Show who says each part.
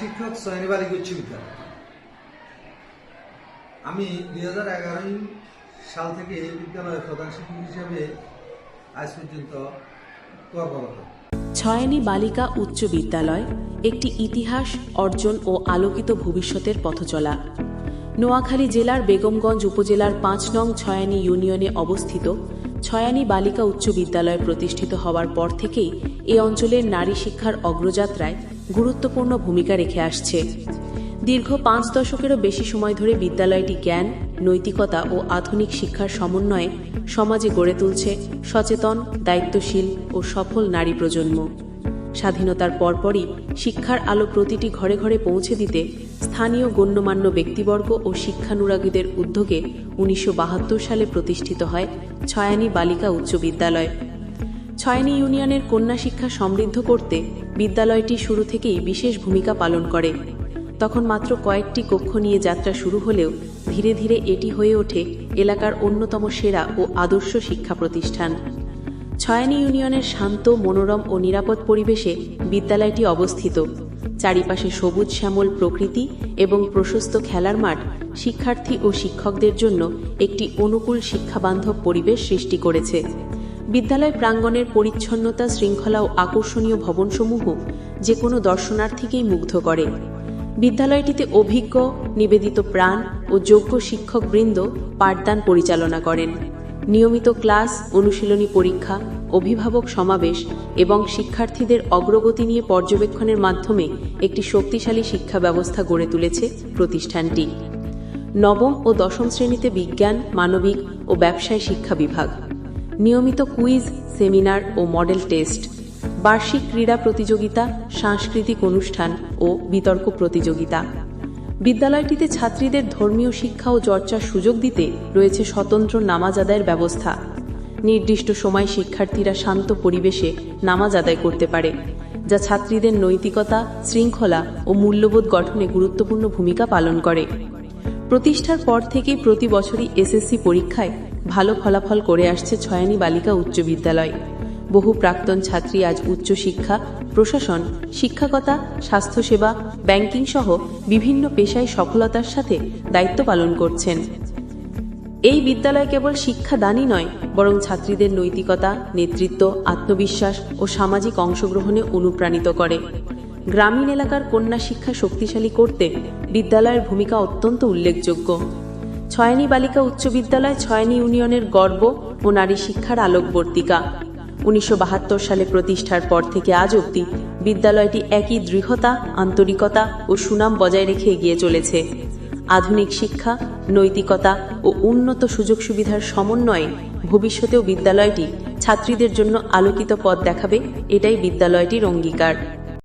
Speaker 1: শিক্ষক সোহানি বালিক উচ্চ বিদ্যালয় আমি দুই হাজার এগারোই সাল থেকে এই বিদ্যালয়ের প্রধান শিক্ষক হিসেবে আজ পর্যন্ত কর্মরত
Speaker 2: ছয়নি বালিকা উচ্চ বিদ্যালয় একটি ইতিহাস অর্জন ও আলোকিত ভবিষ্যতের পথচলা নোয়াখালী জেলার বেগমগঞ্জ উপজেলার পাঁচ নং ছয়ানি ইউনিয়নে অবস্থিত ছয়ানি বালিকা উচ্চ বিদ্যালয় প্রতিষ্ঠিত হওয়ার পর থেকেই এ অঞ্চলের নারী শিক্ষার অগ্রযাত্রায় গুরুত্বপূর্ণ ভূমিকা রেখে আসছে দীর্ঘ পাঁচ দশকেরও বেশি সময় ধরে বিদ্যালয়টি জ্ঞান নৈতিকতা ও আধুনিক শিক্ষার সমন্বয়ে সমাজে গড়ে তুলছে সচেতন দায়িত্বশীল ও সফল নারী প্রজন্ম স্বাধীনতার পরপরই শিক্ষার আলো প্রতিটি ঘরে ঘরে পৌঁছে দিতে স্থানীয় গণ্যমান্য ব্যক্তিবর্গ ও শিক্ষানুরাগীদের উদ্যোগে উনিশশো সালে প্রতিষ্ঠিত হয় ছয়ানি বালিকা উচ্চ বিদ্যালয় ছয়নি ইউনিয়নের কন্যা শিক্ষা সমৃদ্ধ করতে বিদ্যালয়টি শুরু থেকেই বিশেষ ভূমিকা পালন করে তখন মাত্র কয়েকটি কক্ষ নিয়ে যাত্রা শুরু হলেও ধীরে ধীরে এটি হয়ে ওঠে এলাকার অন্যতম সেরা ও আদর্শ শিক্ষা প্রতিষ্ঠান ছয়ানি ইউনিয়নের শান্ত মনোরম ও নিরাপদ পরিবেশে বিদ্যালয়টি অবস্থিত চারিপাশে সবুজ শ্যামল প্রকৃতি এবং প্রশস্ত খেলার মাঠ শিক্ষার্থী ও শিক্ষকদের জন্য একটি অনুকূল শিক্ষাবান্ধব পরিবেশ সৃষ্টি করেছে বিদ্যালয় প্রাঙ্গণের পরিচ্ছন্নতা শৃঙ্খলা ও আকর্ষণীয় ভবনসমূহ যে কোনো দর্শনার্থীকেই মুগ্ধ করে বিদ্যালয়টিতে অভিজ্ঞ নিবেদিত প্রাণ ও যোগ্য শিক্ষকবৃন্দ পাঠদান পরিচালনা করেন নিয়মিত ক্লাস অনুশীলনী পরীক্ষা অভিভাবক সমাবেশ এবং শিক্ষার্থীদের অগ্রগতি নিয়ে পর্যবেক্ষণের মাধ্যমে একটি শক্তিশালী শিক্ষা ব্যবস্থা গড়ে তুলেছে প্রতিষ্ঠানটি নবম ও দশম শ্রেণীতে বিজ্ঞান মানবিক ও ব্যবসায় শিক্ষা বিভাগ নিয়মিত কুইজ সেমিনার ও মডেল টেস্ট বার্ষিক ক্রীড়া প্রতিযোগিতা সাংস্কৃতিক অনুষ্ঠান ও বিতর্ক প্রতিযোগিতা বিদ্যালয়টিতে ছাত্রীদের ধর্মীয় শিক্ষা ও চর্চার সুযোগ দিতে রয়েছে স্বতন্ত্র নামাজ আদায়ের ব্যবস্থা নির্দিষ্ট সময় শিক্ষার্থীরা শান্ত পরিবেশে নামাজ আদায় করতে পারে যা ছাত্রীদের নৈতিকতা শৃঙ্খলা ও মূল্যবোধ গঠনে গুরুত্বপূর্ণ ভূমিকা পালন করে প্রতিষ্ঠার পর থেকেই প্রতি বছরই এসএসসি পরীক্ষায় ভালো ফলাফল করে আসছে ছয়ানী বালিকা উচ্চ বিদ্যালয় বহু প্রাক্তন ছাত্রী আজ উচ্চ শিক্ষা প্রশাসন শিক্ষাকতা স্বাস্থ্যসেবা ব্যাংকিং সহ বিভিন্ন পেশায় সফলতার সাথে দায়িত্ব পালন করছেন এই বিদ্যালয় কেবল শিক্ষা দানই নয় বরং ছাত্রীদের নৈতিকতা নেতৃত্ব আত্মবিশ্বাস ও সামাজিক অংশগ্রহণে অনুপ্রাণিত করে গ্রামীণ এলাকার কন্যা শিক্ষা শক্তিশালী করতে বিদ্যালয়ের ভূমিকা অত্যন্ত উল্লেখযোগ্য ছয়নি বালিকা উচ্চ বিদ্যালয় ছয়নি ইউনিয়নের গর্ব ও নারী শিক্ষার আলোকবর্তিকা উনিশশো সালে প্রতিষ্ঠার পর থেকে আজ অব্দি বিদ্যালয়টি একই দৃঢ়তা আন্তরিকতা ও সুনাম বজায় রেখে এগিয়ে চলেছে আধুনিক শিক্ষা নৈতিকতা ও উন্নত সুযোগ সুবিধার সমন্বয়ে ভবিষ্যতেও বিদ্যালয়টি ছাত্রীদের জন্য আলোকিত পথ দেখাবে এটাই বিদ্যালয়টির অঙ্গীকার